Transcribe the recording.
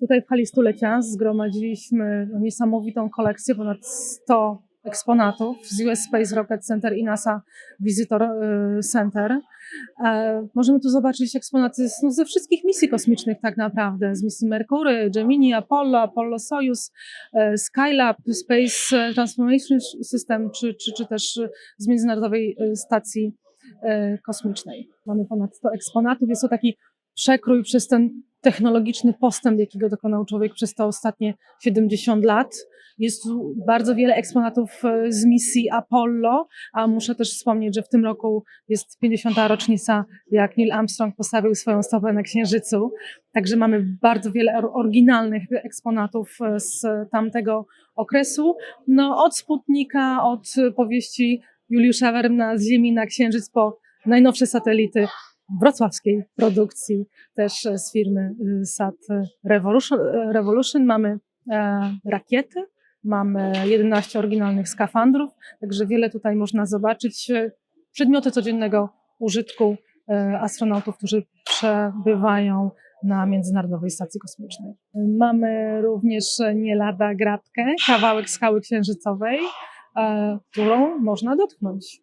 Tutaj w hali stulecia zgromadziliśmy niesamowitą kolekcję, ponad 100 eksponatów z US Space Rocket Center i NASA Visitor e, Center. E, Możemy tu zobaczyć eksponaty z- no, ze wszystkich misji kosmicznych tak naprawdę, z misji Merkury, Gemini, Apollo, Apollo Soyuz, e, Skylab, Space Transformation System, czy, czy, czy też z Międzynarodowej e, Stacji Kosmicznej. Mamy ponad 100 eksponatów. Jest to taki przekrój przez ten technologiczny postęp, jakiego dokonał człowiek przez te ostatnie 70 lat. Jest tu bardzo wiele eksponatów e, z misji Apollo, a muszę też wspomnieć, że w tym roku jest 50. rocznica, jak Neil Armstrong postawił swoją stopę na Księżycu. Także mamy bardzo wiele or- oryginalnych eksponatów e, z tamtego okresu. No, od Sputnika, od powieści Juliusza Werna z Ziemi na Księżyc po najnowsze satelity wrocławskiej produkcji, też e, z firmy y, Sat Revolution. e, Revolution. Mamy e, rakiety, mamy 11 oryginalnych skafandrów, także wiele tutaj można zobaczyć. e, Przedmioty codziennego użytku e, astronautów, którzy przebywają na Międzynarodowej Stacji Kosmicznej. Mamy również nie lada gratkę, kawałek skały księżycowej, e, którą można dotknąć.